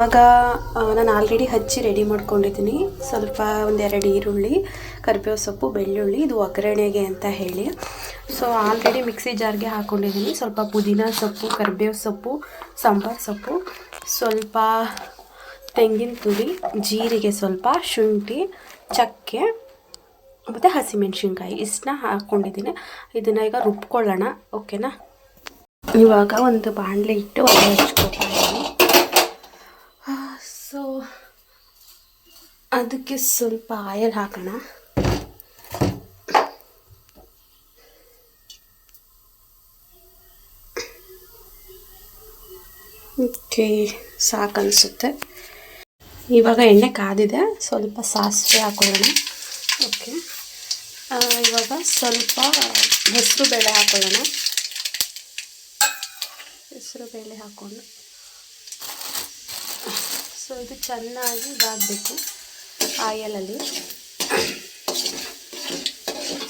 ಇವಾಗ ನಾನು ಆಲ್ರೆಡಿ ಹಚ್ಚಿ ರೆಡಿ ಮಾಡ್ಕೊಂಡಿದ್ದೀನಿ. ಸ್ವಲ್ಪ ಒಂದೆರಡು ಈರುಳ್ಳಿ, ಕರಿಬೇವು ಸೊಪ್ಪು, ಬೆಳ್ಳುಳ್ಳಿ, ಇದು ಒಗ್ಗರಣೆಗೆ ಅಂತ ಹೇಳಿ. ಸೊ ಆಲ್ರೆಡಿ ಮಿಕ್ಸಿ ಜಾರ್ಗೆ ಹಾಕ್ಕೊಂಡಿದ್ದೀನಿ ಸ್ವಲ್ಪ ಪುದೀನ ಸೊಪ್ಪು, ಕರಿಬೇವು ಸೊಪ್ಪು, ಸಾಂಬಾರು ಸೊಪ್ಪು. ಸ್ವಲ್ಪ ತೆಂಗಿನ ತುರಿ, ಜೀರಿಗೆ ಸ್ವಲ್ಪ, ಶುಂಠಿ, ಚಕ್ಕೆ, ಮತ್ತು ಹಸಿಮೆಣ್ಸಿನ್ಕಾಯಿ. ಇಷ್ಟನ್ನ ಹಾಕ್ಕೊಂಡಿದ್ದೀನಿ ಇದನ್ನು ಈಗ ರುಬ್ಕೊಳ್ಳೋಣ. ಓಕೆನಾ ಇವಾಗ ಒಂದು ಬಾಣಲೆ ಇಟ್ಟು ಒಲೆ ಹಚ್ಕೊತಾ ಇದ್ದೀನಿ ಸೊ ಅದಕ್ಕೆ ಸ್ವಲ್ಪ ಆಯಲ್ ಹಾಕೋಣ. ಓಕೆ ಸಾಕನ್ಸುತ್ತೆ ಇವಾಗ ಎಣ್ಣೆ ಕಾದಿದೆ, ಸ್ವಲ್ಪ ಸಾಸಿವೆ ಹಾಕೊಳ್ಳೋಣ. ಓಕೆ. ಇವಾಗ ಸ್ವಲ್ಪ ಹೆಸರು ಬೇಳೆ ಹಾಕೊಳ್ಳೋಣ. ಹೆಸರು ಬೇಳೆ ಹಾಕೊಂಡು ಸೊ, ಇದು ಚೆನ್ನಾಗಿ ಇದಾಗಬೇಕು. ಆಯಲಲ್ಲಿ.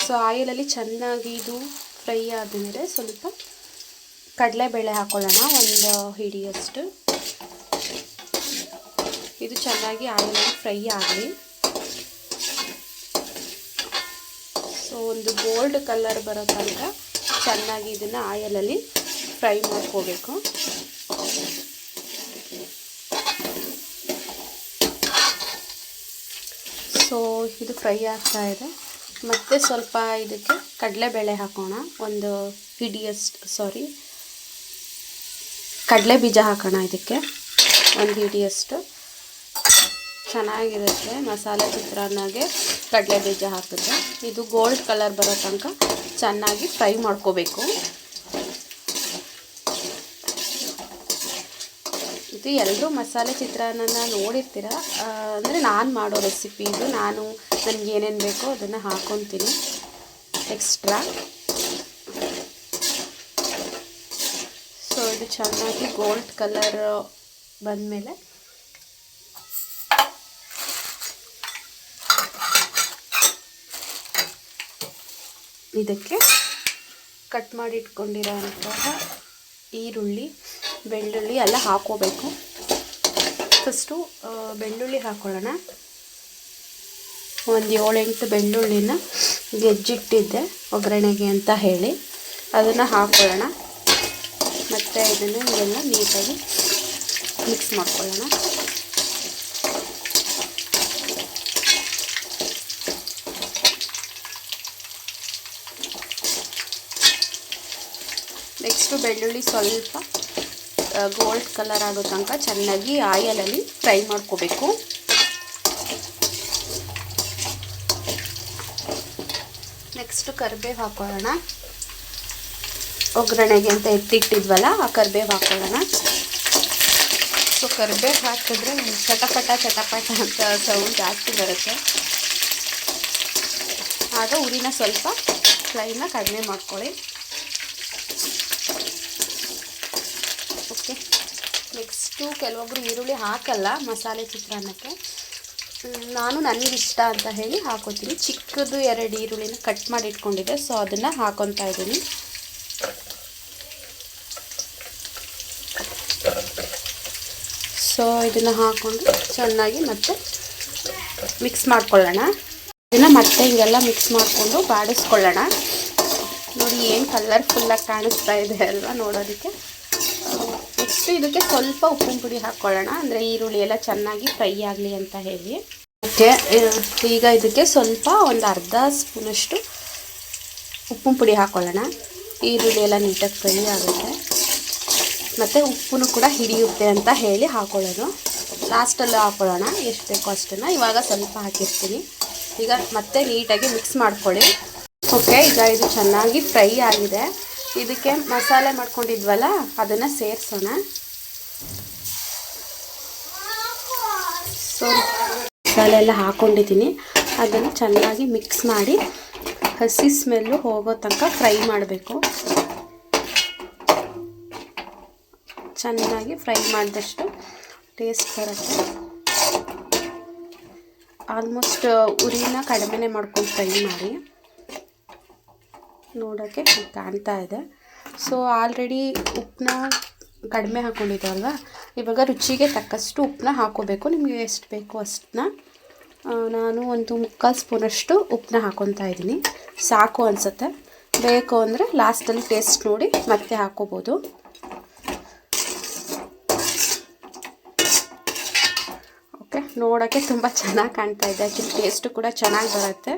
ಸೊ ಆಯಲಲ್ಲಿ ಚೆನ್ನಾಗಿ ಇದು ಫ್ರೈ ಆದಮೇಲೆ ಸ್ವಲ್ಪ ಕಡಲೆಬೇಳೆ ಹಾಕೊಳ್ಳೋಣ, ಒಂದು ಹಿಡಿಯಷ್ಟು. ಇದು ಚೆನ್ನಾಗಿ ಆಯಿಲಲ್ಲಿ ಫ್ರೈ ಆಗಲಿ. ಸೊ ಒಂದು ಗೋಲ್ಡ್ ಕಲರ್ ಬರೋ ತನಕ ಚೆನ್ನಾಗಿ ಇದನ್ನು ಆಯಲಲ್ಲಿ ಫ್ರೈ ಮಾಡ್ಕೋಬೇಕು. ಸೊ, ಇದು ಫ್ರೈ ಆಗ್ತಾ ಇದೆ. ಮತ್ತು ಸ್ವಲ್ಪ ಇದಕ್ಕೆ ಕಡಲೆಬೇಳೆ ಹಾಕೋಣ. ಒಂದು ಹಿಡಿಯಷ್ಟು ಸಾರಿ ಕಡಲೆ ಬೀಜ ಹಾಕೋಣ ಇದಕ್ಕೆ. ಒಂದು ಹಿಡಿಯಷ್ಟು. ಚೆನ್ನಾಗಿರುತ್ತೆ. ಮಸಾಲೆ ಚಿತ್ರಾನ್ನಾಗೆ ಕಡಲೆ ಬೀಜ ಹಾಕಿದ್ರೆ. ಇದು ಗೋಲ್ಡ್ ಕಲರ್ ಬರೋ ತನಕ ಚೆನ್ನಾಗಿ ಫ್ರೈ ಮಾಡ್ಕೋಬೇಕು. ಇದು ಎಲ್ಲರೂ ಮಸಾಲೆ ಚಿತ್ರಾನ್ನನ ನೋಡಿರ್ತೀರ? ಅಂದರೆ ನಾನು ಮಾಡೋ ರೆಸಿಪಿ ಇದು. ನಾನು, ನನಗೆ ಏನೇನು ಬೇಕೋ ಅದನ್ನು ಹಾಕ್ಕೊತೀನಿ ಎಕ್ಸ್ಟ್ರಾ ಸೊ ಇದು ಚೆನ್ನಾಗಿ ಗೋಲ್ಡ್ ಕಲರ್ ಬಂದಮೇಲೆ. ಇದಕ್ಕೆ ಕಟ್ ಮಾಡಿ ಇಟ್ಕೊಂಡಿರೋಂತಹ ಈರುಳ್ಳಿ. ಬೆಳ್ಳುಳ್ಳಿ ಎಲ್ಲ ಹಾಕೋಬೇಕು ಫಸ್ಟು ಬೆಳ್ಳುಳ್ಳಿ ಹಾಕೊಳ್ಳೋಣ. ಒಂದು ಏಳೆಂಟು ಬೆಳ್ಳುಳ್ಳಿನ ಗೆಜ್ಜಿಟ್ಟಿದ್ದೆ, ಒಗ್ಗರಣೆಗೆ ಅಂತ ಹೇಳಿ. ಅದನ್ನು ಹಾಕ್ಕೊಳ್ಳೋಣ ಮತ್ತು ಇದನ್ನು ಇದೆಲ್ಲ ನೀಟಾಗಿ ಮಿಕ್ಸ್ ಮಾಡ್ಕೊಳ್ಳೋಣ. ನೆಕ್ಸ್ಟು ಬೆಳ್ಳುಳ್ಳಿ ಸ್ವಲ್ಪ ಗೋಲ್ಡ್ ಕಲರ್ ಆಗೋ ತನಕ ಚೆನ್ನಾಗಿ ಆಯಲಲ್ಲಿ ಫ್ರೈ ಮಾಡ್ಕೋಬೇಕು. ನೆಕ್ಸ್ಟು ಕರಿಬೇವು ಹಾಕೊಳ್ಳೋಣ. ಒಗ್ಗರಣೆಗೆ ಅಂತ ಎತ್ತಿಟ್ಟಿದ್ವಲ್ಲ, ಆ ಕರಿಬೇವು ಹಾಕೊಳ್ಳೋಣ. ಸೊ ಕರಿಬೇವು ಹಾಕಿದ್ರೆ ಚಟಪಟ ಚಟಪಟ ಅಂತ ಸೌಂಡ್ ಜಾಸ್ತಿ ಬರುತ್ತೆ. ಆಗ ಉರಿನ ಸ್ವಲ್ಪ ಫ್ಲೈನ ಕಡಿಮೆ ಮಾಡ್ಕೊಳ್ಳಿ ಓಕೆ ನೆಕ್ಸ್ಟು ಕೆಲವೊಬ್ಬರು ಈರುಳ್ಳಿ ಹಾಕಲ್ಲ ಮಸಾಲೆ ಚಿತ್ರಾನ್ನಕ್ಕೆ. ನಾನು ನನಗಿಷ್ಟ ಅಂತ ಹೇಳಿ ಹಾಕೋತೀನಿ. ಚಿಕ್ಕದು ಎರಡು ಈರುಳ್ಳಿನ ಕಟ್ ಮಾಡಿ ಇಟ್ಕೊಂಡಿದ್ದೆ ಸೊ ಅದನ್ನು ಹಾಕೊತಾ ಇದ್ದೀನಿ. ಸೊ ಇದನ್ನು ಹಾಕ್ಕೊಂಡು ಚೆನ್ನಾಗಿ ಮತ್ತೆ ಮಿಕ್ಸ್ ಮಾಡ್ಕೊಳ್ಳೋಣ. ಇದನ್ನು ಮತ್ತೆ ಹಿಂಗೆಲ್ಲ ಮಿಕ್ಸ್ ಮಾಡಿಕೊಂಡು ಬಾಡಿಸ್ಕೊಳ್ಳೋಣ. ನೋಡಿ, ಏನು ಕಲರ್ಫುಲ್ಲಾಗಿ ಕಾಣಿಸ್ತಾ ಇದೆ ಅಲ್ವಾ ನೋಡೋದಕ್ಕೆ. ನೆಕ್ಸ್ಟ್ ಇದಕ್ಕೆ ಸ್ವಲ್ಪ ಉಪ್ಪಿನ ಪುಡಿ ಹಾಕ್ಕೊಳ್ಳೋಣ ಅಂದರೆ ಈರುಳ್ಳಿ ಎಲ್ಲ ಚೆನ್ನಾಗಿ ಫ್ರೈ ಆಗಲಿ ಅಂತ ಹೇಳಿ. ಓಕೆ ಈಗ ಇದಕ್ಕೆ ಸ್ವಲ್ಪ ಒಂದು ಅರ್ಧ ಸ್ಪೂನಷ್ಟು ಉಪ್ಪಿನ ಪುಡಿ ಹಾಕ್ಕೊಳ್ಳೋಣ ಈರುಳ್ಳಿ ಎಲ್ಲ ನೀಟಾಗಿ ಫ್ರೈ ಆಗುತ್ತೆ. ಮತ್ತು ಉಪ್ಪು ಕೂಡ ಹಿಡಿಯುತ್ತೆ ಅಂತ ಹೇಳಿ ಹಾಕೊಳ್ಳೋದು. ಲಾಸ್ಟಲ್ಲೂ ಹಾಕೊಳ್ಳೋಣ. ಎಷ್ಟು ಬೇಕೋ ಅಷ್ಟನ್ನು. ಇವಾಗ ಸ್ವಲ್ಪ ಹಾಕಿರ್ತೀನಿ. ಈಗ ಮತ್ತೆ ನೀಟಾಗಿ ಮಿಕ್ಸ್ ಮಾಡ್ಕೊಳ್ಳಿ. ಓಕೆ, ಈಗ ಇದು ಚೆನ್ನಾಗಿ ಫ್ರೈ ಆಗಿದೆ. ಇದಕ್ಕೆ ಮಸಾಲೆ ಮಾಡ್ಕೊಂಡಿದ್ವಲ್ಲ, ಅದನ್ನು ಸೇರಿಸೋಣ. ಸೊ, ಮಸಾಲೆ ಎಲ್ಲ ಹಾಕ್ಕೊಂಡಿದ್ದೀನಿ ಅದನ್ನು ಚೆನ್ನಾಗಿ ಮಿಕ್ಸ್ ಮಾಡಿ ಹಸಿ ಸ್ಮೆಲ್ಲು ಹೋಗೋ ತನಕ ಫ್ರೈ ಮಾಡಬೇಕು. ಚೆನ್ನಾಗಿ ಫ್ರೈ ಮಾಡಿದಷ್ಟು ಟೇಸ್ಟ್ ಬರುತ್ತೆ. ಆಲ್ಮೋಸ್ಟ್ ಉರಿನ ಕಡಿಮೆನೇ ಮಾಡ್ಕೊಂಡು ಫ್ರೈ ಮಾಡಿ. ನೋಡೋಕ್ಕೆ ಕಾಣ್ತಾ ಇದೆ. ಸೊ ಆಲ್ರೆಡಿ ಉಪ್ಪನ್ನ ಕಡಿಮೆ ಹಾಕ್ಕೊಂಡಿದ್ದಲ್ವ ಇವಾಗ ರುಚಿಗೆ ತಕ್ಕಷ್ಟು ಉಪ್ಪನ್ನ ಹಾಕೋಬೇಕು. ನಿಮಗೆ ಎಷ್ಟು ಬೇಕು ಅಷ್ಟನ್ನ. ನಾನು ಒಂದು ಮುಕ್ಕಾಲು ಸ್ಪೂನಷ್ಟು ಉಪ್ಪನ್ನ ಹಾಕೊತಾ ಇದ್ದೀನಿ. ಸಾಕು ಅನಿಸುತ್ತೆ. ಬೇಕು ಅಂದರೆ ಲಾಸ್ಟಲ್ಲಿ ಟೇಸ್ಟ್ ನೋಡಿ ಮತ್ತೆ ಹಾಕೋಬೋದು. ಓಕೆ ನೋಡೋಕ್ಕೆ ತುಂಬ ಚೆನ್ನಾಗಿ ಕಾಣ್ತಾ ಇದೆ. ಆ್ಯಕ್ಚುಲಿ ಟೇಸ್ಟು ಕೂಡ ಚೆನ್ನಾಗಿ ಬರುತ್ತೆ.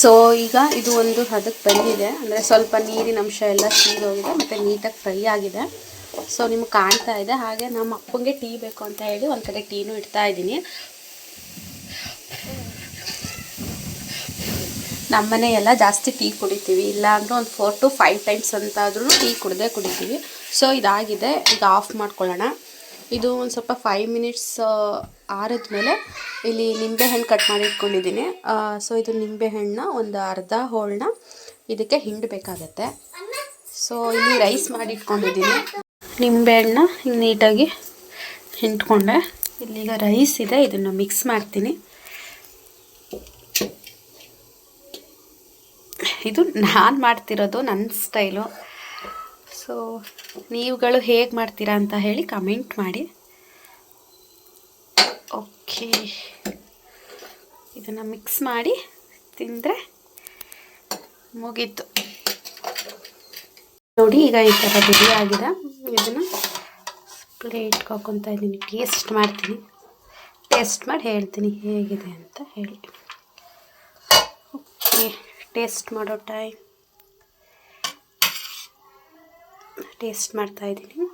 ಸೊ ಈಗ ಇದು ಒಂದು ಹದಕ್ಕೆ ಬಂದಿದೆ. ಅಂದರೆ ಸ್ವಲ್ಪ ನೀರಿನ ಅಂಶ ಎಲ್ಲ ಸೀದೋಗಿದೆ ಮತ್ತು ನೀಟಾಗಿ ಫ್ರೈ ಆಗಿದೆ. ಸೊ ನಿಮ್ಗೆ ಕಾಣ್ತಾ ಇದೆ. ಹಾಗೆ ನಮ್ಮ ಅಪ್ಪಂಗೆ ಟೀ ಬೇಕು ಅಂತ ಹೇಳಿ ಒಂದು ಕಡೆ ಟೀನೂ ಇಡ್ತಾ ಇದ್ದೀನಿ. ನಮ್ಮನೆ ಎಲ್ಲ ಜಾಸ್ತಿ ಟೀ ಕುಡಿತೀವಿ. ಇಲ್ಲ ಅಂದ್ರೆ ಒಂದು ಫೋರ್ ಟು ಫೈವ್ ಟೈಮ್ಸ್ ಅಂತಾದ್ರೂ ಟೀ ಕುಡ್ದೇ ಕುಡಿತೀವಿ. ಸೊ ಇದಾಗಿದೆ. ಈಗ ಆಫ್ ಮಾಡ್ಕೊಳ್ಳೋಣ. ಇದು ಒಂದು ಸ್ವಲ್ಪ ಫೈವ್ ಮಿನಿಟ್ಸ್ ಆರಿದ್ಮೇಲೆ ಇಲ್ಲಿ ನಿಂಬೆಹಣ್ಣು ಕಟ್ ಮಾಡಿ ಇಟ್ಕೊಂಡಿದ್ದೀನಿ. ಸೊ ಇದು ನಿಂಬೆಹಣ್ಣನ್ನ ಒಂದು ಅರ್ಧ ಹೋಳನ್ನ ಇದಕ್ಕೆ ಹಿಂಡಬೇಕಾಗತ್ತೆ ಸೊ ಇಲ್ಲಿ ರೈಸ್ ಮಾಡಿ ಇಟ್ಕೊಂಡಿದ್ದೀನಿ. ನಿಂಬೆಹಣ್ಣನ್ನ ಹಿಂಗೆ ನೀಟಾಗಿ ಹಿಂಡ್ಕೊಂಡೆ. ಇಲ್ಲಿಗ ರೈಸ್ ಇದೆ, ಇದನ್ನು ಮಿಕ್ಸ್ ಮಾಡ್ತೀನಿ. ಇದು ನಾನು ಮಾಡ್ತಿರೋದು ನನ್ನ ಸ್ಟೈಲು ಸೊ ನೀವುಗಳು ಹೇಗೆ ಮಾಡ್ತೀರಾ ಅಂತ ಹೇಳಿ ಕಮೆಂಟ್ ಮಾಡಿ. ಓಕೆ ಇದನ್ನು ಮಿಕ್ಸ್ ಮಾಡಿ ತಿಂದರೆ ಮುಗೀತು. ನೋಡಿ, ಈಗ ಈ ಥರ ಬಿಡಿ ಆಗಿದೆ. ಇದನ್ನು ಪ್ಲೇಟ್ಗೆ ಹಾಕೊತಾ ಇದ್ದೀನಿ. ಟೇಸ್ಟ್ ಮಾಡ್ತೀನಿ. ಟೇಸ್ಟ್ ಮಾಡಿ ಹೇಳ್ತೀನಿ ಹೇಗಿದೆ ಅಂತ ಹೇಳಿ. ಓಕೆ ಟೇಸ್ಟ್ ಮಾಡೋ ಟೈಮ್ ಟೇಸ್ಟ್ ಮಾಡ್ತಾ ಇದ್ದೀನಿ.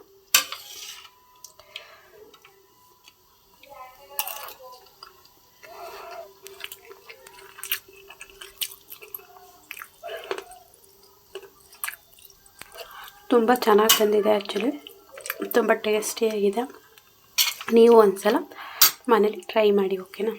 ತುಂಬ ಚೆನ್ನಾಗಿ ಬಂದಿದೆ ಆ್ಯಕ್ಚುಲಿ ತುಂಬ ಟೇಸ್ಟಿಯಾಗಿದೆ ನೀವು ಒಂದು ಸಲ ಮನೇಲಿ ಟ್ರೈ ಮಾಡಿ ಓಕೆನಾ